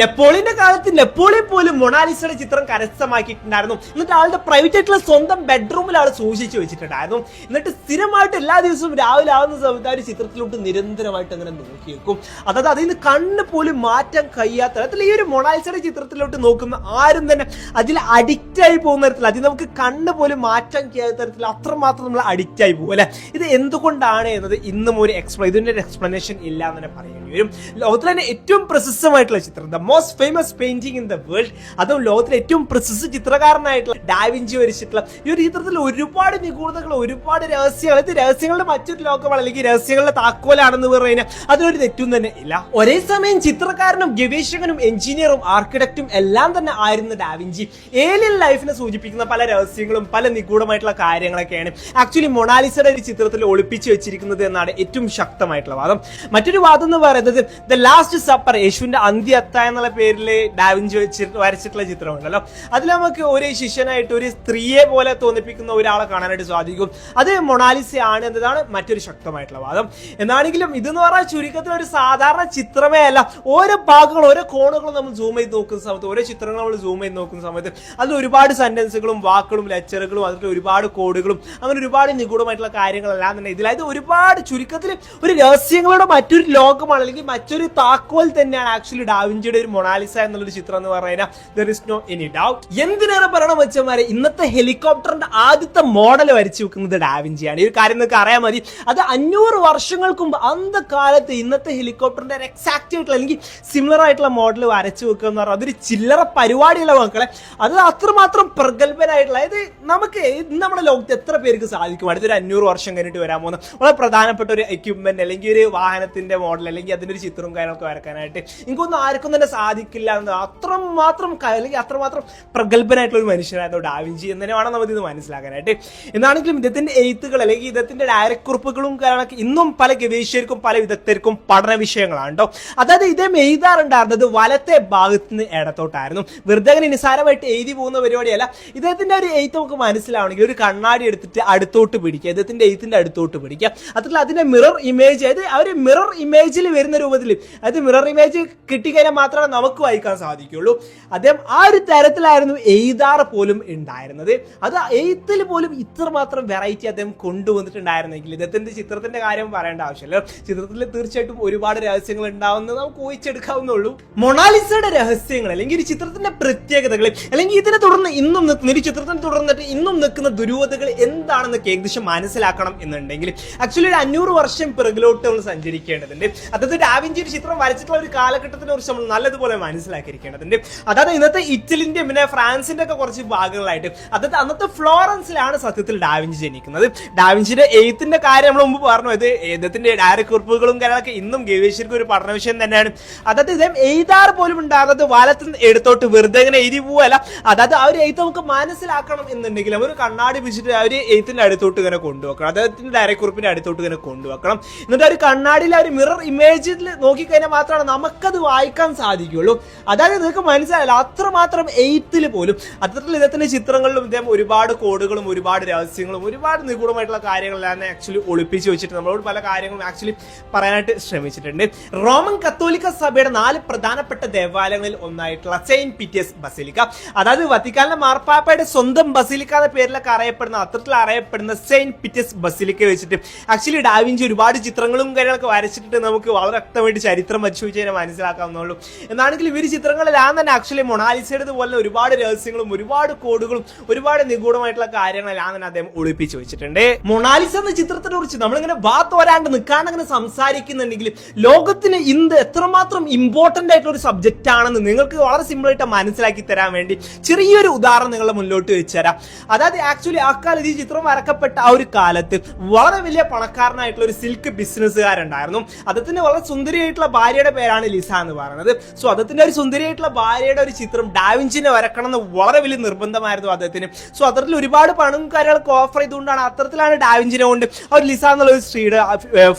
നെപ്പോളിയന്റെ കാലത്ത് നെപ്പോളിയൻ പോലും മൊണാലിസയുടെ ചിത്രം കരസ്ഥമാക്കിയിട്ടുണ്ടായിരുന്നു. എന്നിട്ട് ആളുടെ പ്രൈവറ്റ് ആയിട്ടുള്ള സ്വന്തം ബെഡ്റൂമിൽ ആൾ സൂക്ഷിച്ചു വെച്ചിട്ടുണ്ടായിരുന്നു. എന്നിട്ട് സ്ഥിരമായിട്ട് എല്ലാ ദിവസവും രാവിലെ ആവുന്ന സമയത്ത് ആ ഒരു ചിത്രത്തിലോട്ട് നിരന്തരമായിട്ട് അങ്ങനെ നോക്കി വെക്കും. അതായത് അതിൽ നിന്ന് കണ്ണ് പോലും മാറ്റാൻ കഴിയാത്ത തരത്തിൽ ഈ ഒരു മൊണാലിസയുടെ ചിത്രത്തിലോട്ട് നോക്കുന്ന ആരും തന്നെ അതിൽ അഡിക്റ്റ് ആയി പോകുന്ന തരത്തിൽ അതിൽ നമുക്ക് കണ്ണ് പോലും മാറ്റാൻ കഴിയാത്ത തരത്തിൽ അത്രമാത്രം നമ്മൾ അഡിക്റ്റ് ആയി പോകും അല്ലെ? ഇത് എന്തുകൊണ്ടാണ് എന്നത് ഇന്നും ഒരു എക്സ്പ്ല ഇതിന്റെ ഒരു എക്സ്പ്ലനേഷൻ ഇല്ല എന്ന് തന്നെ പറയേണ്ടി വരും. ലോകത്തിലെ തന്നെ ഏറ്റവും പ്രശസ്തമായിട്ടുള്ള ചിത്രം most famous painting in the world അതും ലോകത്തിലെ ഏറ്റവും പ്രശസ്ത ചിത്രകാരനായിട്ടുള്ള ഡാവിഞ്ചി വരച്ചിട്ടുള്ള ഈ ഒരു ചിത്രത്തിൽ ഒരുപാട് നിഗൂഢതകൾ ഒരുപാട് രഹസ്യങ്ങൾ. ഇത് രഹസ്യങ്ങളുടെ മറ്റൊരു ലോകമാണ്. അല്ലെങ്കിൽ രഹസ്യങ്ങളുടെ താക്കോലാണെന്ന് പറയുന്നത് അതിനൊരു തെറ്റും തന്നെ ഇല്ല. ഒരേ സമയം ചിത്രകാരനും ഗവേഷകനും എഞ്ചിനീയറും ആർക്കിടെക്റ്റും എല്ലാം തന്നെ ആയിരുന്ന ഡാവിഞ്ചി ഏലിയൻ ലൈഫിനെ സൂചിപ്പിക്കുന്ന പല രഹസ്യങ്ങളും പല നിഗൂഢമായിട്ടുള്ള കാര്യങ്ങളൊക്കെയാണ് ആക്ച്വലി മൊണാലിസയുടെ ഒരു ചിത്രത്തിൽ ഒളിപ്പിച്ചു വെച്ചിരിക്കുന്നത് എന്നാണ് ഏറ്റവും ശക്തമായിട്ടുള്ള വാദം. മറ്റൊരു വാദം എന്ന് പറയുന്നത് ദ ലാസ്റ്റ് സപ്പർ യേശുവിന്റെ അന്ത്യത്ത എന്നുള്ള പേരിൽ ഡാവിഞ്ചി വെച്ചിട്ട് വരച്ചിട്ടുള്ള ചിത്രമുണ്ടല്ലോ. അതിൽ നമുക്ക് ഒരു ശിഷ്യനായിട്ട് ഒരു സ്ത്രീയെ പോലെ തോന്നിപ്പിക്കുന്ന ഒരാളെ കാണാനായിട്ട് സാധിക്കും. അത് മൊണാലിസ ആണ് എന്നതാണ് മറ്റൊരു ശക്തമായിട്ടുള്ള വാദം. എന്നാണെങ്കിലും ഇതെന്ന് പറഞ്ഞാൽ ചുരുക്കത്തിൽ ഒരു സാധാരണ ചിത്രമേ അല്ല. ഓരോ ഭാഗങ്ങൾ ഓരോ കോണുകളും നമ്മൾ സൂം ചെയ്ത് നോക്കുന്ന സമയത്ത് ഓരോ ചിത്രങ്ങൾ നമ്മൾ സൂം ചെയ്ത് നോക്കുന്ന സമയത്ത് അതിൽ ഒരുപാട് സെന്റൻസുകളും വാക്കുകളും ലെക്ചറുകളും അതിൽ ഒരുപാട് കോഡുകളും അങ്ങനെ ഒരുപാട് നിഗൂഢമായിട്ടുള്ള കാര്യങ്ങളെല്ലാം തന്നെ ഇതിലായത് ഒരുപാട് ചുരുക്കത്തിൽ ഒരു രഹസ്യങ്ങളുടെ മറ്റൊരു ലോകമാണ് അല്ലെങ്കിൽ മറ്റൊരു താക്കോൽ തന്നെയാണ് ആക്ച്വലി ഡാവിഞ്ചിയുടെ ഒരു മൊണാലിസ എന്നുള്ളൊരു ചിത്രം എന്ന് there is no any doubt എന്തിനേറെ പറയണം വെച്ചമാരെ ഇന്നത്തെ ഹെലികോപ്റ്ററിന്റെ ആദ്യത്തെ മോഡൽ വരച്ചു വെക്കുന്നത് ഡാവിഞ്ചിയാണ് ഈ ഒരു കാര്യം നിങ്ങൾക്ക് അറിയാൻ മതി. അത് അഞ്ഞൂറ് വർഷങ്ങൾക്ക് മുമ്പ് അന്ത കാലത്ത് ഇന്നത്തെ ഹെലികോപ്റ്ററിന്റെ എക്സാക്റ്റ് ആയിട്ടുള്ള അല്ലെങ്കിൽ സിമിലർ ആയിട്ടുള്ള മോഡൽ വരച്ചു വെക്കുക എന്ന് പറഞ്ഞാൽ അതൊരു ചില്ലറ പരിപാടിയുള്ള മക്കളെ. അത് അത്രമാത്രം പ്രഗത്ഭനായിട്ടുള്ള അതായത് നമുക്ക് നമ്മുടെ ലോകത്ത് എത്ര പേർക്ക് സാധിക്കും? അടുത്തൊരു അഞ്ഞൂറ് വർഷം കഴിഞ്ഞിട്ട് വരാൻ പോകുന്ന വളരെ പ്രധാനപ്പെട്ട ഒരു എക്യുപ്മെന്റ് അല്ലെങ്കിൽ ഒരു വാഹനത്തിന്റെ മോഡൽ അല്ലെങ്കിൽ അതിന്റെ ഒരു ചിത്രവും കാര്യങ്ങളൊക്കെ വരക്കാനായിട്ട് എനിക്കൊന്നും ആർക്കും തന്നെ സാധിക്കില്ല എന്ന് അത്രമാത്രം മാത്രം അല്ലെങ്കിൽ അത്രമാത്രം പ്രഗത്ഭനായിട്ടുള്ള ഒരു മനുഷ്യനായിരുന്നു ഡാവിഞ്ചി എന്ന് തന്നെ വേണം നമുക്ക് ഇത് മനസ്സിലാക്കാനായിട്ട്. എന്നാണെങ്കിലും ഇദ്ദേഹത്തിന്റെ എഴുത്തുകൾ അല്ലെങ്കിൽ ഇദ്ദേഹത്തിന്റെ ഡയറക്ട് കുറിപ്പുകളും കാരണം ഇന്നും പല ഗവേഷകർക്കും പല വിദഗ്ധർക്കും പഠന വിഷയങ്ങളാണ് കേട്ടോ. അതായത് ഇദ്ദേഹം എഴുതാറുണ്ടായിരുന്നത് വലത്തെ ഭാഗത്ത് നിന്ന് ഇടത്തോട്ടായിരുന്നു. വെറുതെ അങ്ങനെ നിസാരമായിട്ട് എഴുതി പോകുന്ന പരിപാടിയല്ല. ഇദ്ദേഹത്തിന്റെ ഒരു എഴുത്ത് നമുക്ക് മനസ്സിലാവണമെങ്കിൽ ഒരു കണ്ണാടി എടുത്തിട്ട് അടുത്തോട്ട് പിടിക്കുക. ഇദ്ദേഹത്തിന്റെ എഴുത്തിന്റെ അടുത്തോട്ട് പിടിക്കുക. അതിൽ അതിന്റെ മിറർ ഇമേജ് അതായത് ആ ഒരു മിറർ ഇമേജിൽ വരുന്ന രൂപത്തിൽ അതായത് മിറർ ഇമേജ് കിട്ടിക്കഴിഞ്ഞാൽ മാത്രമേ നമുക്ക് വായിക്കാൻ സാധിക്കുള്ളൂ. അദ്ദേഹം ആ ഒരു തരത്തിലായിരുന്നു എഴുതാറ് പോലും ഉണ്ടായിരുന്നത്. അത് എഴുത്തിൽ പോലും ഇത്രമാത്രം വെറൈറ്റി അദ്ദേഹം കൊണ്ടുവന്നിട്ടുണ്ടായിരുന്നെങ്കിൽ ഇദ്ദേഹത്തിന്റെ ചിത്രത്തിന്റെ കാര്യം പറയേണ്ട ആവശ്യമില്ല. ചിത്രത്തിൽ തീർച്ചയായിട്ടും ഒരുപാട് രഹസ്യങ്ങൾ ഉണ്ടാവുന്നത് നമുക്ക് ഊഹിച്ചെടുക്കാവുന്നുള്ളൂ മൊണാലിസയുടെ രഹസ്യങ്ങൾ അല്ലെങ്കിൽ ഒരു ചിത്രത്തിന്റെ പ്രത്യേകതകൾ അല്ലെങ്കിൽ ഇതിനെ തുടർന്ന് ഇന്നും നിൽക്കുന്ന ഒരു ചിത്രത്തിനെ തുടർന്നിട്ട് ഇന്നും നിൽക്കുന്ന ദുരൂഹതകൾ എന്താണെന്നൊക്കെ ഏകദേശം മനസ്സിലാക്കണം എന്നുണ്ടെങ്കിൽ ആക്ച്വലി ഒരു അഞ്ഞൂറ് വർഷം പിറകിലോട്ട് നമ്മൾ സഞ്ചരിക്കേണ്ടതുണ്ട്. അതായത് ഡാവിഞ്ചി ഒരു ചിത്രം വരച്ചിട്ടുള്ള ഒരു കാലഘട്ടത്തിനെ കുറിച്ച് നമ്മൾ നല്ലതുപോലെ മനസ്സിലാക്കിയിരിക്കേണ്ടതുണ്ട്. അതായത് ഇന്നത്തെ ഇറ്റലിന്റെ പിന്നെ ഫ്രാൻസിന്റെ ഒക്കെ കുറച്ച് ഭാഗങ്ങളായിട്ട് അതായത് അന്നത്തെ ഫ്ലോറൻസിലാണ് സത്യത്തിൽ ഡാവിഞ്ചി ജനിക്കുന്നത്. ഡാവിഞ്ചിന്റെ എഴുത്തിന്റെ കാര്യം നമ്മൾ മുമ്പ് പറഞ്ഞു. ഇത് എഴുതത്തിന്റെ ഡയറക്ട് കുറിപ്പുകളും കാര്യങ്ങളൊക്കെ ഇന്നും ഗവേഷകർക്ക് ഒരു പഠന വിഷയം തന്നെയാണ്. അതായത് ഇദ്ദേഹം എഴുതാറ് പോലും ഉണ്ടാകുന്നത് വലത്ത് എടുത്തോട്ട് വെറുതെ ഇങ്ങനെ എഴുതി പോവല്ല. അതായത് ആ ഒരു എഴുത്ത് നമുക്ക് മനസ്സിലാക്കണം എന്നുണ്ടെങ്കിൽ ഒരു കണ്ണാടി പിടിച്ചിട്ട് ആ ഒരു എഴുത്തിന്റെ അടുത്തോട്ട് ഇങ്ങനെ കൊണ്ടുവെക്കണം. അദ്ദേഹത്തിന്റെ ഡയറക്ട് കുറിപ്പിന്റെ അടുത്തോട്ട് ഇങ്ങനെ കൊണ്ടുവെക്കണം. എന്നിട്ട് ആ ഒരു കണ്ണാടിയിൽ ആ ഒരു മിറർ ഇമേജിൽ നോക്കിക്കഴിഞ്ഞാൽ മാത്രമാണ് നമുക്കത് വായിക്കാൻ സാധിക്കുള്ളൂ അതായത് നിങ്ങൾക്ക് മനസ്സിലായില്ല അത്രമാത്രം എയ്ത്തിൽ പോലും അത്തരത്തിൽ ഇദ്ദേഹത്തിന്റെ ചിത്രങ്ങളിലും ഇദ്ദേഹം ഒരുപാട് കോഡുകളും ഒരുപാട് രഹസ്യങ്ങളും ഒരുപാട് നിഗൂഢമായിട്ടുള്ള കാര്യങ്ങളെല്ലാം ആക്ച്വലി ഒളിപ്പിച്ച് വെച്ചിട്ട് നമ്മളോട് പല കാര്യങ്ങളും ആക്ച്വലി പറയാനായിട്ട് ശ്രമിച്ചിട്ടുണ്ട്. റോമൻ കത്തോലിക്ക സഭയുടെ നാല് പ്രധാനപ്പെട്ട ദേവാലയങ്ങളിൽ ഒന്നായിട്ടുള്ള സെയിന്റ് പീറ്റേഴ്സ് ബസിലിക്ക. അതായത് വത്തിക്കാനിലെ മാർപ്പാപ്പയുടെ സ്വന്തം ബസിലിക്ക എന്ന പേരിലൊക്കെ അറിയപ്പെടുന്ന അത്തരത്തിൽ അറിയപ്പെടുന്ന സെയിന്റ് പീറ്റേഴ്സ് ബസിലിക്ക വെച്ചിട്ട് ആക്ച്വലി ഡാവിഞ്ചി ഒരുപാട് ചിത്രങ്ങളും കാര്യങ്ങളൊക്കെ വരച്ചിട്ട് നമുക്ക് വളരെ വ്യക്തമായിട്ട് ചരിത്രം പരിശോധിച്ച് കഴിഞ്ഞാൽ മനസ്സിലാക്കാവുന്നുള്ളൂ എന്നാണെങ്കിൽ ഇവർ ചിത്രങ്ങളെല്ലാം തന്നെ ആക്ച്വലി മൊണാലിസയുടെ പോലെ ഒരുപാട് രഹസ്യങ്ങളും ഒരുപാട് കോഡുകളും ഒരുപാട് നിഗൂഢമായിട്ടുള്ള കാര്യങ്ങളെല്ലാം തന്നെ അദ്ദേഹം ഒളിപ്പിച്ച് വെച്ചിട്ടുണ്ട്. മൊണാലിസ എന്ന ചിത്രത്തിനെ കുറിച്ച് നമ്മളിങ്ങനെ വാത്ത് വരാണ്ട് നിൽക്കാണ്ട് അങ്ങനെ സംസാരിക്കുന്നുണ്ടെങ്കിൽ ലോകത്തിന് ഇന്ന് എത്രമാത്രം ഇമ്പോർട്ടന്റ് ആയിട്ടുള്ള ഒരു സബ്ജക്റ്റ് ആണെന്ന് നിങ്ങൾക്ക് വളരെ സിമ്പിൾ ആയിട്ട് മനസ്സിലാക്കി തരാൻ വേണ്ടി ചെറിയൊരു ഉദാഹരണം നിങ്ങളുടെ മുന്നോട്ട് വെച്ച് തരാം. അതായത് ആക്ച്വലി ആ കാലത്ത് ഈ ചിത്രം വരക്കപ്പെട്ട ആ ഒരു കാലത്ത് വളരെ വലിയ പണക്കാരനായിട്ടുള്ള ഒരു സിൽക്ക് ബിസിനസ്സുകാരുണ്ടായിരുന്നു അദ്ദേഹത്തിന്റെ വളരെ സുന്ദരിയായിട്ടുള്ള ഭാര്യയുടെ പേരാണ് ലിസ എന്ന് പറയുന്നത്. സോ അദ്ദേഹത്തിന്റെ ഒരു സുന്ദരിയായിട്ടുള്ള ഭാര്യയുടെ ഒരു ചിത്രം ഡാവിഞ്ചിനെ വരക്കണം എന്ന് വളരെ വലിയ നിർബന്ധമായിരുന്നു അദ്ദേഹത്തിന്. സോ അത്തരത്തിൽ ഒരുപാട് പണം കാര്യങ്ങളൊക്കെ ഓഫർ ചെയ്തുകൊണ്ടാണ് അത്തരത്തിലാണ് ഡാവിഞ്ചിനെ കൊണ്ട് ഒരു ലിസ എന്നുള്ള ഒരു സ്ത്രീയുടെ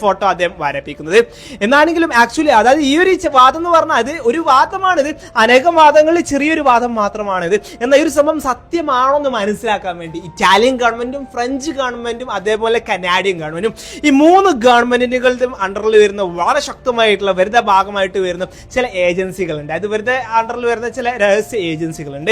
ഫോട്ടോ അദ്ദേഹം വരപ്പിക്കുന്നത്. എന്നാണെങ്കിലും ആക്ച്വലി അതായത് ഈ ഒരു വാദം എന്ന് പറഞ്ഞാൽ അത് ഒരു വാദമാണിത്. അനേകം വാദങ്ങളിൽ ചെറിയൊരു വാദം മാത്രമാണിത്. എന്നാൽ ഈ ഒരു സംഭവം സത്യമാണോ എന്ന് മനസ്സിലാക്കാൻ വേണ്ടി ഇറ്റാലിയൻ ഗവൺമെന്റും ഫ്രഞ്ച് ഗവൺമെന്റും അതേപോലെ കനാഡിയൻ ഗവൺമെന്റും ഈ മൂന്ന് ഗവൺമെന്റുകളുടെ അണ്ടറിൽ വരുന്ന വളരെ ശക്തമായിട്ടുള്ള വരുന്ന ഭാഗമായിട്ട് വരുന്ന ചില ഏജൻസി ഏജൻസികളുണ്ട്. അത് ഇവരുടെ അണ്ടറിൽ വരുന്ന ചില രഹസ്യ ഏജൻസികളുണ്ട്.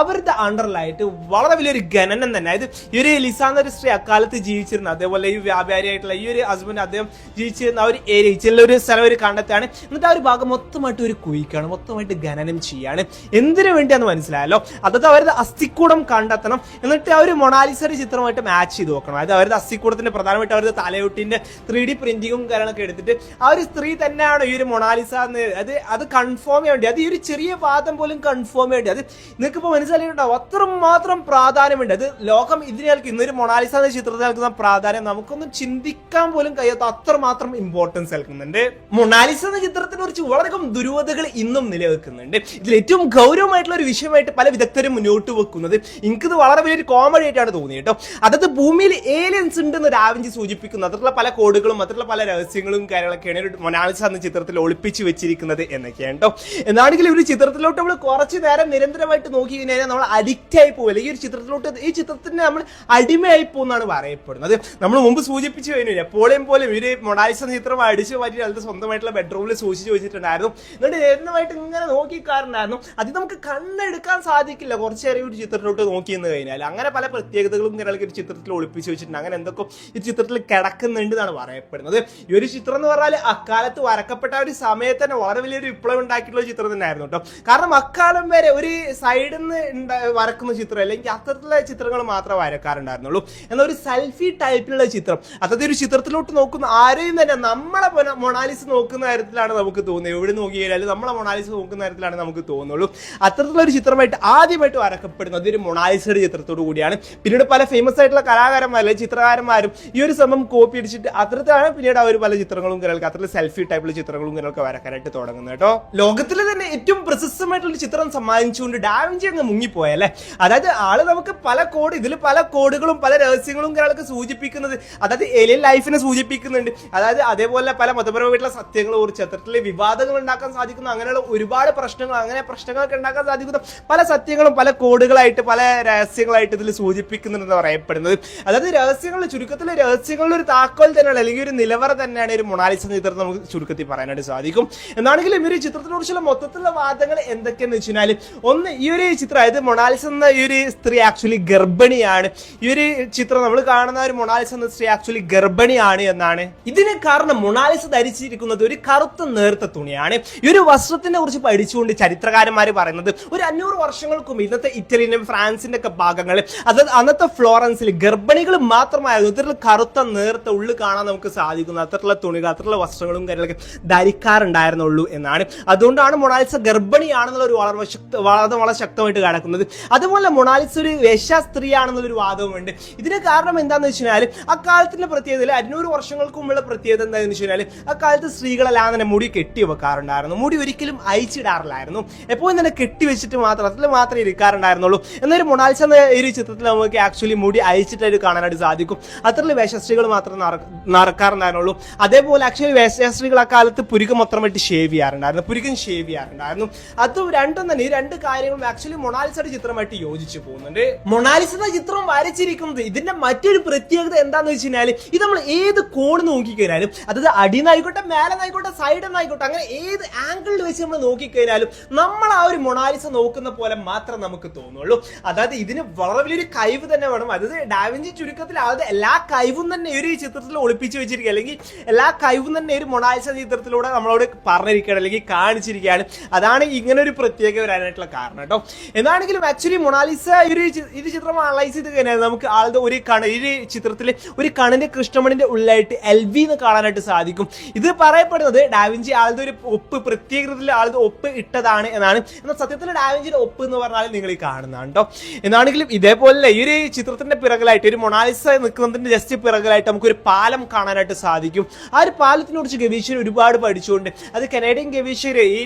അവരുടെ അണ്ടറിലായിട്ട് വളരെ വലിയൊരു ഖനനം തന്നെ. അതായത് ഈ ഒരു ലിസാന്ന ഒരു സ്ത്രീ അക്കാലത്ത് ജീവിച്ചിരുന്ന അതേപോലെ ഈ വ്യാപാരിയായിട്ടുള്ള ഈ ഒരു ഹസ്ബൻഡ് അദ്ദേഹം ജീവിച്ചിരുന്ന ഒരു ഏരിയ ചില ഒരു സ്ഥലം ഒരു കണ്ടെത്താണ്. എന്നിട്ട് ആ ഒരു ഭാഗം മൊത്തമായിട്ട് ഒരു കുഴിക്കാണ് മൊത്തമായിട്ട് ഖനനം ചെയ്യാണ്. എന്തിനു വേണ്ടിയാന്ന് മനസ്സിലായല്ലോ? അതായത് അവരുടെ അസ്ഥിക്കൂടം കണ്ടെത്തണം. എന്നിട്ട് ആ ഒരു മൊണാലിസറി ചിത്രമായിട്ട് മാച്ച് ചെയ്ത് നോക്കണം അതായത് അവരുടെ അസ്ഥിക്കൂടത്തിന്റെ പ്രധാനമായിട്ട് അവരുടെ തലയൊട്ടിന്റെ ത്രീ ഡി പ്രിന്റിങ്ങും കാര്യങ്ങളൊക്കെ എടുത്തിട്ട് ആ ഒരു സ്ത്രീ തന്നെയാണ് ഈ ഒരു മൊണാലിസ എന്ന് അത് അത് കൺഫേം ചെയ്യാൻ വേണ്ടി. അത് ഈ ഒരു ചെറിയ വാദം പോലും കൺഫേം വേണ്ടി. അത് നിങ്ങൾക്ക് ഇപ്പോൾ മനസ്സിലായിട്ടുണ്ടാവും അത്രമാത്രം പ്രാധാന്യമുണ്ട് അത് ലോകം ഇതിനെ നൽകി ഇന്നൊരു മൊണാലിസ എന്ന ചിത്രത്തിൽ നൽകുന്ന പ്രാധാന്യം? നമുക്കൊന്നും ചിന്തിക്കാൻ പോലും കഴിയാത്ത അത്രമാത്രം ഇമ്പോർട്ടൻസ് നൽകുന്നുണ്ട് മൊണാലിസ എന്ന ചിത്രത്തിനെ കുറിച്ച് വളരെയധികം ദുരൂഹതകൾ ഇന്നും നിലനിൽക്കുന്നുണ്ട്. ഇതിൽ ഏറ്റവും ഗൗരവമായിട്ടുള്ള ഒരു വിഷയമായിട്ട് പല വിദഗ്ധരും മുന്നോട്ട് വെക്കുന്നത് എനിക്കിത് വളരെ വലിയൊരു കോമഡി ആയിട്ടാണ് തോന്നിയത് കേട്ടോ. അതായത് ഭൂമിയിൽ ഏലിയൻസ് ഉണ്ടെന്ന് രാവിഞ്ചി സൂചിപ്പിക്കുന്നു. അതിലുള്ള പല കോഡുകളും അതിലുള്ള പല രഹസ്യങ്ങളും കാര്യങ്ങളൊക്കെയാണ് ഒരു മൊനാലിസ എന്ന ചിത്രത്തിൽ ഒളിപ്പിച്ചു വെച്ചിരിക്കുന്നത് എന്നൊക്കെയാണ്. കേട്ടോ എന്നാണെങ്കിലും ഒരു ചിത്രത്തിലോട്ട് നമ്മൾ കുറച്ച് നേരം നിരന്തരമായിട്ട് നോക്കി കഴിഞ്ഞാൽ നമ്മൾ അഡിക്റ്റ് ആയി പോകും അല്ലെങ്കിൽ ഒരു ചിത്രത്തിലോട്ട് ഈ ചിത്രത്തിന് നമ്മൾ അടിമയായി പോകുന്നതാണ് പറയപ്പെടുന്നത്. നമ്മൾ മുമ്പ് സൂചിപ്പിച്ചു കഴിഞ്ഞു എപ്പോഴും പോലും ഒരു മൊണാലിസ ചിത്രം അടിച്ചു മാറ്റി അതിന്റെ സ്വന്തമായിട്ടുള്ള ബെഡ്റൂമിൽ സൂക്ഷിച്ചു വെച്ചിട്ടുണ്ടായിരുന്നു. എന്നിട്ട് നിരന്തരമായിട്ട് ഇങ്ങനെ നോക്കിക്കാറുണ്ടായിരുന്നു അത് നമുക്ക് കണ്ണെടുക്കാൻ സാധിക്കില്ല. കുറച്ച് നേരം ഒരു ചിത്രത്തിലോട്ട് നോക്കി എന്ന് കഴിഞ്ഞാൽ അങ്ങനെ പല പ്രത്യേകതകളും കാര്യങ്ങളൊക്കെ ഒരു ചിത്രത്തിൽ ഒളിപ്പിച്ചു വെച്ചിട്ടുണ്ട്. അങ്ങനെ എന്തൊക്കെ ഈ ചിത്രത്തിൽ കിടക്കുന്നുണ്ട് എന്നാണ് പറയപ്പെടുന്നത്. ഈ ഒരു ചിത്രം എന്ന് പറഞ്ഞാൽ അക്കാലത്ത് വരക്കപ്പെട്ട ഒരു സമയത്ത് തന്നെ വളരെ വലിയൊരു വിപ്ലവം ഉണ്ടാക്കിയിട്ടുള്ള ചിത്രം തന്നെയായിരുന്നു കേട്ടോ. കാരണം അക്കാലം വരെ ഒരു സൈഡിൽ നിന്ന് വരക്കുന്ന ചിത്രം അല്ലെങ്കിൽ അത്തരത്തിലുള്ള ചിത്രങ്ങൾ മാത്രമേ വരക്കാറുണ്ടായിരുന്നുള്ളൂ. എന്നാൽ ഒരു സെൽഫി ടൈപ്പിലുള്ള ചിത്രം അത്തരത്തിൽ ഒരു ചിത്രത്തിലോട്ട് നോക്കുന്ന ആരെയും തന്നെ നമ്മളെ മൊണാലിസ് നോക്കുന്ന കാര്യത്തിലാണ് നമുക്ക് തോന്നുന്നത്. എവിടെ നോക്കി കഴിഞ്ഞാലും നമ്മളെ മൊണാലിസ് നോക്കുന്ന കാര്യത്തിലാണ് നമുക്ക് തോന്നുള്ളൂ അത്തരത്തിലുള്ള ഒരു ചിത്രമായിട്ട് ആദ്യമായിട്ട് വരക്കപ്പെടുന്നത് ഒരു മൊണാലിസയുടെ ചിത്രത്തോടു കൂടിയാണ്. പിന്നീട് പല ഫേമസ് ആയിട്ടുള്ള കലാകാരന്മാരും ചിത്രകാരന്മാരും ഈ ഒരു സംഭവം കോപ്പി അടിച്ചിട്ട് അത്തരത്തിലാണ് പിന്നീട് അവർ പല ചിത്രങ്ങളും കാര്യങ്ങൾക്ക് അത്തരത്തിൽ സെൽഫി ടൈപ്പിലുള്ള ചിത്രങ്ങളും കാര്യങ്ങളൊക്കെ വരക്കാനായിട്ട് തുടങ്ങുന്നത് കേട്ടോ. ലോകത്തിലെ തന്നെ ഏറ്റവും പ്രശസ്തമായിട്ടുള്ള ചിത്രം സമ്മാനിച്ചുകൊണ്ട് ഡാവിഞ്ചി അങ്ങ് മുങ്ങിപ്പോയല്ലേ അതായത് ആൾ നമുക്ക് പല കോഡ് ഇതിൽ പല കോഡുകളും പല രഹസ്യങ്ങളും ഒരാൾക്ക് സൂചിപ്പിക്കുന്നത് അതായത് എലിയൻ ലൈഫിനെ സൂചിപ്പിക്കുന്നുണ്ട്. അതായത് അതേപോലെ പല മതപരമായിട്ടുള്ള സത്യങ്ങളെ ഒരു ചിത്രത്തിലെ വിവാദങ്ങൾ ഉണ്ടാക്കാൻ സാധിക്കുന്നു അങ്ങനെയുള്ള ഒരുപാട് പ്രശ്നങ്ങൾ അങ്ങനെ പ്രശ്നങ്ങളൊക്കെ ഉണ്ടാക്കാൻ സാധിക്കുന്നു. പല സത്യങ്ങളും പല കോഡുകളായിട്ട് പല രഹസ്യങ്ങളായിട്ട് ഇതിൽ സൂചിപ്പിക്കുന്നുണ്ടെന്ന് പറയപ്പെടുന്നത്. അതായത് രഹസ്യങ്ങളുടെ ചുരുക്കത്തിലെ രഹസ്യങ്ങളുടെ ഒരു താക്കോൽ തന്നെയാണ് അല്ലെങ്കിൽ ഒരു നിലവറ തന്നെയാണ് ഒരു മൊണാലിസ ചിത്രം നമുക്ക് ചുരുക്കത്തിൽ പറയാനായിട്ട് സാധിക്കും. എന്നാണെങ്കിലും ഈ ഒരു ചിത്രത്തിനെ കുറിച്ചുള്ള മൊത്തത്തിലുള്ള വാദങ്ങൾ എന്തൊക്കെയെന്ന് വെച്ചാൽ ഒന്ന് ഈ ഒരു ചിത്രം അതായത് മൊണാലിസ് എന്ന ഈ ഒരു സ്ത്രീ ആക്ച്വലി ഗർഭിണിയാണ്. ഈ ഒരു ചിത്രം നമ്മൾ കാണുന്ന ഒരു മൊണാലിസ് എന്ന സ്ത്രീ ആക്ച്വലി ഗർഭിണിയാണ് എന്നാണ്. ഇതിന് കാരണം മൊണാലിസ് ധരിച്ചിരിക്കുന്നത് ഒരു കറുത്ത നേർത്ത തുണിയാണ്. ഈ ഒരു വസ്ത്രത്തിനെ കുറിച്ച് പഠിച്ചുകൊണ്ട് ചരിത്രകാരന്മാർ പറയുന്നത് ഒരു അഞ്ഞൂറ് വർഷങ്ങൾക്ക് മുമ്പ് ഇന്നത്തെ ഇറ്റലിയിലും ഫ്രാൻസിന്റെ ഒക്കെ ഭാഗങ്ങളിൽ അതായത് അന്നത്തെ ഫ്ലോറൻസിൽ ഗർഭിണികൾ മാത്രമായിരുന്നു ഇത്തരത്തിൽ കറുത്ത നേർത്ത ഉള്ളു കാണാൻ നമുക്ക് സാധിക്കുന്നു അത്തരത്തിലുള്ള തുണികൾ അത്തരത്തിലുള്ള വസ്ത്രങ്ങളും കാര്യങ്ങളൊക്കെ ധരിക്കാറുണ്ടായിരുന്നുള്ളൂ എന്നാണ്. അതുകൊണ്ടാണ് മൊണാലിസ ഗർഭിണിയാണെന്നുള്ള ഒരു വളരെ ശക്ത വാദം വളരെ ശക്തമായിട്ട് കിടക്കുന്നത്. അതുപോലെ മൊണാലിസ ഒരു വേശ്യാ സ്ത്രീയാണെന്നുള്ളൊരു വാദവുമുണ്ട്. ഇതിന് കാരണം എന്താണെന്ന് വെച്ച് വെച്ചാൽ അക്കാലത്തിന്റെ പ്രത്യേകത അഞ്ഞൂറ് വർഷങ്ങൾക്ക് മുമ്പുള്ള പ്രത്യേകത എന്താണെന്ന് വെച്ച് കഴിഞ്ഞാൽ അക്കാലത്ത് സ്ത്രീകളെല്ലാം തന്നെ മുടി കെട്ടി വെക്കാറുണ്ടായിരുന്നു. മുടി ഒരിക്കലും അയച്ചിടാറില്ലായിരുന്നു എപ്പോഴും തന്നെ കെട്ടി വെച്ചിട്ട് മാത്രം അതിൽ മാത്രമേ ഇരിക്കാറുണ്ടായിരുന്നുള്ളൂ. എന്നൊരു മൊണാലിസ എന്ന ഒരു ചിത്രത്തിൽ നമുക്ക് ആക്ച്വലി മുടി അയച്ചിട്ടായിട്ട് കാണാനായിട്ട് സാധിക്കും. അത്രയും വേഷസ്ത്രീകൾ മാത്രം നട- നടക്കാറുണ്ടായിരുന്നുള്ളൂ അതേപോലെ ആക്ച്വലി വേഷസ്ത്രീകൾ അക്കാലത്ത് പുരുക്ക് മൊത്തമായിട്ട് ഷേവ് ചെയ്യാറുണ്ടായിരുന്നു. പുരുകം ഷേവ് ചെയ്യാറുണ്ടായിരുന്നു. അത് രണ്ടും തന്നെ ഈ രണ്ട് കാര്യങ്ങളും ആക്ച്വലി മൊണാലിസയുടെ ചിത്രമായിട്ട് യോജിച്ചു പോകുന്നുണ്ട്. മൊണാലിസ എന്ന ചിത്രം വരച്ചിരിക്കുന്നത് ഇതിന്റെ മറ്റൊരു പ്രത്യേകത എന്താന്ന് വെച്ച് കഴിഞ്ഞാൽ ഇത് നമ്മൾ ഏത് കോണ് നോക്കിക്കഴിഞ്ഞാലും അതായത് അടിന്നായിക്കോട്ടെ മേലെന്നായിക്കോട്ടെ സൈഡെന്നായിക്കോട്ടെ അങ്ങനെ ഏത് ആംഗിളിൽ വെച്ച് നമ്മൾ നോക്കിക്കഴിഞ്ഞാലും നമ്മൾ ആ ഒരു മൊണാലിസ നോക്കുന്ന പോലെ മാത്രം നമുക്ക് തോന്നുള്ളൂ. അതായത് ഇതിന് വളരെ വലിയൊരു കഴിവ് തന്നെ വേണം. അതായത് ഡാവിഞ്ചി ചുരുക്കത്തിൽ അതായത് എല്ലാ കഴിവും തന്നെ ഈ ഒരു ചിത്രത്തിൽ ഒളിപ്പിച്ച് വെച്ചിരിക്കുക അല്ലെങ്കിൽ എല്ലാ കഴിവും തന്നെ ഒരു മൊണാലിസ ചിത്രത്തിലൂടെ നമ്മളോട് പറഞ്ഞിരിക്കുകയാണ്. അല്ലെങ്കിൽ കാണിച്ചിരിക്കുകയാണ്. അതാണ് ഇങ്ങനെ ഒരു പ്രത്യേക വരാനായിട്ടുള്ള കാരണം കേട്ടോ. എന്താണെങ്കിലും ആക്ച്വലി മൊണാലിസ ഒരു ഇത് ചിത്രം അനലൈസ് ചെയ്ത് കഴിഞ്ഞാൽ നമുക്ക് ആളുടെ ഒരു കണ ഒരു ചിത്രത്തിൽ ഒരു കണിന്റെ കൃഷ്ണമണിന്റെ ഉള്ളിലായിട്ട് എൽ വി എന്ന് കാണാനായിട്ട് സാധിക്കും. ഇത് പറയപ്പെടുന്നത് ഡാവിഞ്ചി ആളുടെ ഒരു ഒപ്പ് പ്രത്യേകതയിൽ ആളുടെ ഒപ്പ് ഇട്ടതാണ് എന്നാണ്. എന്നാൽ സത്യത്തിൽ ഡാവിഞ്ചിയുടെ ഒപ്പ് എന്ന് പറഞ്ഞാൽ നിങ്ങൾ ഈ കാണുന്നതാണ് കേട്ടോ. എന്നാണെങ്കിലും ഇതേപോലെ ഈ ഒരു ചിത്രത്തിന്റെ പിറകിലായിട്ട് ഒരു മൊണാലിസ നിൽക്കുന്നതിന്റെ ജസ്റ്റ് പിറകിലായിട്ട് നമുക്ക് ഒരു പാലം കാണാനായിട്ട് സാധിക്കും. ആ ഒരു പാലത്തിനെ കുറിച്ച് ഗവേഷകർ ഒരുപാട് പഠിച്ചുകൊണ്ട് അത് കനേഡിയൻ ഗവേഷകർ ഈ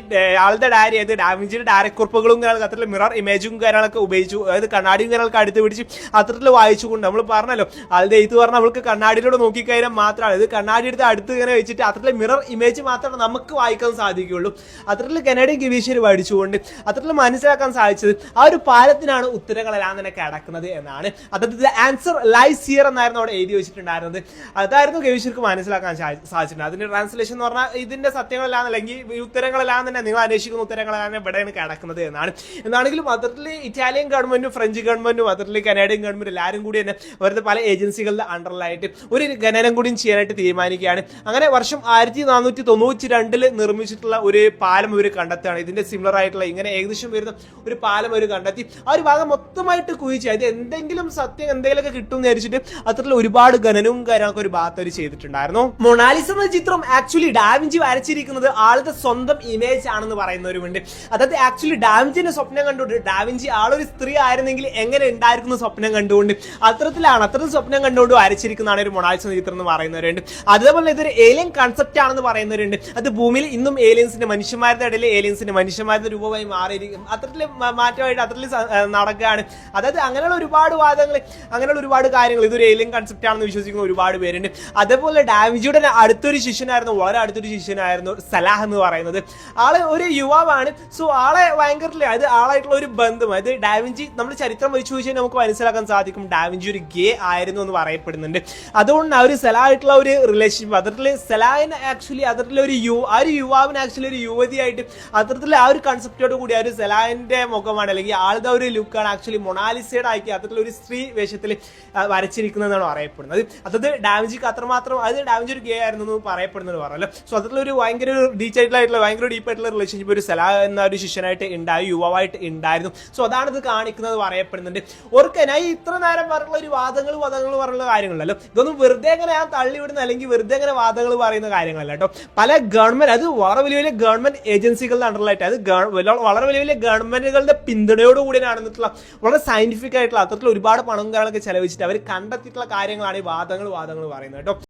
ആളുടെ ഡയറി അതായത് ഡാവിഞ്ചിയുടെ ഡയറക്കുറിപ്പുകളും അത്തരത്തിൽ മിറർ ഇമേജും കാര്യങ്ങളൊക്കെ ഉപയോഗിച്ചു. അതായത് കണ്ണാടിയും കാര്യങ്ങളൊക്കെ അടുത്ത് പിടിച്ച് അത്തരത്തിൽ വായിച്ചുകൊണ്ട് നമ്മൾ പറഞ്ഞല്ലോ. ആളുടെ എഴുത്ത് പറഞ്ഞാൽ അവൾക്ക് കണ്ണാടിയിലൂടെ നോക്കിക്കഴിഞ്ഞാൽ മാത്രമാണ്. ഇത് കണ്ണാടി എടുത്ത് അടുത്ത് ഇങ്ങനെ വെച്ചിട്ട് അത്തരത്തിൽ മിറർ ഇമേജ് മാത്രമേ നമുക്ക് വായിക്കാൻ സാധിക്കുകയുള്ളൂ. അത്തരത്തിൽ കനേഡിയൻ ഗവേഷകർ പഠിച്ചുകൊണ്ട് അത്തരത്തിൽ മനസ്സിലാക്കാൻ സാധിച്ചത് ആ ഒരു പാലത്തിനാണ് ഉത്തരങ്ങളെല്ലാം തന്നെ കിടക്കുന്നത് എന്നാണ്. അതായത് ആൻസർ ലൈസ് ഹിയർ എന്നായിരുന്നു അവിടെ എഴുതി വെച്ചിട്ടുണ്ടായിരുന്നത്. അതായിരുന്നു ഗവേഷകർക്ക് മനസ്സിലാക്കാൻ സാധിച്ചിട്ടുണ്ട് അതിന്റെ ട്രാൻസ്ലേഷൻ എന്ന് പറഞ്ഞാൽ ഇതിന്റെ സത്യങ്ങളെല്ലാം അല്ലെങ്കിൽ ഉത്തരങ്ങൾ ഉത്തരങ്ങളെല്ലാം തന്നെ നിങ്ങൾ അന്വേഷിക്കുന്ന ഉത്തരങ്ങളെല്ലാം തന്നെ ഇവിടെയാണ് കിടക്കുന്നത് എന്നാണ്. എന്നാണെങ്കിലും അതിൽ ഇറ്റാലിയൻ ഗവൺമെന്റും ഫ്രഞ്ച് ഗവൺമെന്റും അതിൽ കനേഡിയൻ ഗവൺമെന്റ് എല്ലാവരും കൂടി തന്നെ അവരുടെ പല ഏജൻസികളുടെ അണ്ടറിലായിട്ട് ഒരു ഖനനം കൂടിയും ചെയ്യാനായിട്ട് തീരുമാനിക്കുകയാണ്. അങ്ങനെ വർഷം ആയിരത്തി നാനൂറ്റി തൊണ്ണൂറ്റി രണ്ടിൽ നിർമ്മിച്ചിട്ടുള്ള ഒരു പാലം ഇവർ കണ്ടെത്തുകയാണ്. ഇതിന്റെ സിമിലർ ആയിട്ടുള്ള ഇങ്ങനെ ഏകദേശം വരുന്ന ഒരു പാലം അവർ കണ്ടെത്തി. ആ ഒരു ഭാഗം മൊത്തമായിട്ട് കുഴിച്ച് അത് എന്തെങ്കിലും സത്യം എന്തെങ്കിലുമൊക്കെ കിട്ടും എന്ന് വിചാരിച്ചിട്ട് അത്ര ഒരുപാട് ഖനനവും കാര്യങ്ങളൊക്കെ ഒരു ഭാഗത്ത് അവർ ചെയ്തിട്ടുണ്ടായിരുന്നു. മൊണാലിസ എന്ന ചിത്രം ആക്ച്വലി ഡാവിഞ്ചി വരച്ചിരിക്കുന്നത് ആളുടെ സ്വന്തം ഇമേജ് ആണെന്ന് പറയുന്നവരുമുണ്ട്. അതായത് ആക്ച്വലി ഡാവിഞ്ചിന്റെ സ്വപ്നം കണ്ടുകൊണ്ട് ഡാവിഞ്ചി ആളൊരു സ്ത്രീ ആയിരുന്നെങ്കിൽ എങ്ങനെ ഉണ്ടായിരിക്കുന്ന സ്വപ്നം കണ്ടുകൊണ്ട്? അത്തരത്തിലാണ് അത്തരത്തിൽ സ്വപ്നം കണ്ടുകൊണ്ട് വരച്ചിരിക്കുന്നതാണ് ഒരു മൊണാലിസ ചിത്രം എന്ന് പറയുന്നവരുണ്ട്. അതേപോലെ ഇതൊരു ഏലിയൻ കൺസെപ്റ്റ് ആണെന്ന് പറയുന്നവരുണ്ട്. അത് ഭൂമിയിൽ ഇന്നും ഏലിയൻസിന്റെ മനുഷ്യന്മാരുടെ ഇടയിൽ ഏലിയൻസിന്റെ മനുഷ്യന്മാരുടെ രൂപമായി മാറിയിരിക്കും. അത്തരത്തിൽ മാറ്റമായിട്ട് അത്തരത്തിൽ നടക്കുകയാണ്. അതായത് അങ്ങനെയുള്ള ഒരുപാട് വാദങ്ങൾ അങ്ങനെയുള്ള ഒരുപാട് കാര്യങ്ങൾ ഇതൊരു ഏലിയൻ കൺസെപ്റ്റ് ആണെന്ന് വിശ്വസിക്കുന്ന ഒരുപാട് പേരുണ്ട്. അതേപോലെ ഡാവിഞ്ചിയുടെ അടുത്തൊരു ശിഷ്യനായിരുന്നു വളരെ അടുത്തൊരു ശിഷ്യനായിരുന്നു സലാഹ് എന്ന് പറയുന്നത്. ആൾ ഒരു യുവാവാണ്. സോ ആളെ ഭയങ്കര അത് ആളായിട്ടുള്ള ഒരു ബന്ധം. അത് ഡാവിഞ്ചി നമ്മൾ ചരിത്രം വരിച്ചു ചോദിച്ചാൽ നമുക്ക് മനസ്സിലാക്കാൻ സാധിക്കും. ഡാവിഞ്ചി ഒരു ഗേ ആയിരുന്നു എന്ന് പറയപ്പെടുന്നുണ്ട്. അതുകൊണ്ട് ആ ഒരു സെലായിട്ടുള്ള ഒരു റിലേഷൻഷിപ്പ് അത്തരത്തിൽ സെലായൻ ആക്ച്വലി അത്തരത്തിലെ ഒരു യു ആ ഒരു യുവാവിന് ആക്ച്വലി ഒരു യുവതിയായിട്ട് അത്തരത്തിലെ ആ ഒരു കൺസെപ്റ്റോട് കൂടി ആ ഒരു സെലായന്റെ മുഖമാണ്. അല്ലെങ്കിൽ ആളുടെ ഒരു ലുക്കാണ് ആക്ച്വലി മൊണാലിസയുടെ ആക്കി അത്തരത്തിലുള്ള ഒരു സ്ത്രീ വേഷത്തിൽ വരച്ചിരിക്കുന്നതെന്നാണ് പറയപ്പെടുന്നത്. അതായത് ഡാമേജിക്ക് അത്രമാത്രം അത് ഡാമേജ് ഒരു ഗേ ആയിരുന്നു എന്ന് പറയപ്പെടുന്നത് പറഞ്ഞല്ലോ. സോ അത്തരത്തിലൊരു ഭയങ്കര ഒരു ഡീറ്റെയിൽഡ് ആയിട്ടുള്ള ഭയങ്കര ഡീപ്പ് ആയിട്ടുള്ള റിലേഷൻഷിപ്പ് ഒരു സലാ എന്ന ഒരു ശിഷ്യനായിട്ട് ഉണ്ടായി യുവാവായിട്ട് ഉണ്ടായിരുന്നു. സോ അതാണ് ഇത് കാണിക്കുന്നത് പറയപ്പെടുന്നുണ്ട്. ഓർക്ക് ഞാൻ ഇത്ര നേരം പറഞ്ഞുള്ള ഒരു വാദങ്ങൾ വാദങ്ങൾ പറഞ്ഞുള്ള കാര്യങ്ങളല്ലോ. ഇതൊന്നും വെറുതെ എങ്ങനെ ഞാൻ തള്ളിവിടുന്ന അല്ലെങ്കിൽ വെറുതെ അങ്ങനെ വാദങ്ങൾ പറയുന്ന കാര്യങ്ങളല്ല കേട്ടോ. പല ഗവൺമെന്റ് അത് വളരെ വലിയ വലിയ ഗവൺമെന്റ് ഏജൻസികളുടെ അണ്ടറിലായിട്ട് അത് വളരെ വലിയ വലിയ ഗവൺമെന്റുകളുടെ പിന്തുണയോടുകൂടി നടന്നിട്ടുള്ള വളരെ സയന്റിഫിക് ആയിട്ടുള്ള അത്തരത്തിൽ ഒരുപാട് പണം കാര്യങ്ങളൊക്കെ ചെലവഴിച്ചിട്ട് അവർ കണ്ടെത്തിയിട്ടുള്ള കാര്യങ്ങളാണ് ഈ വാദങ്ങൾ വാദങ്ങൾ പറയുന്നത് കേട്ടോ.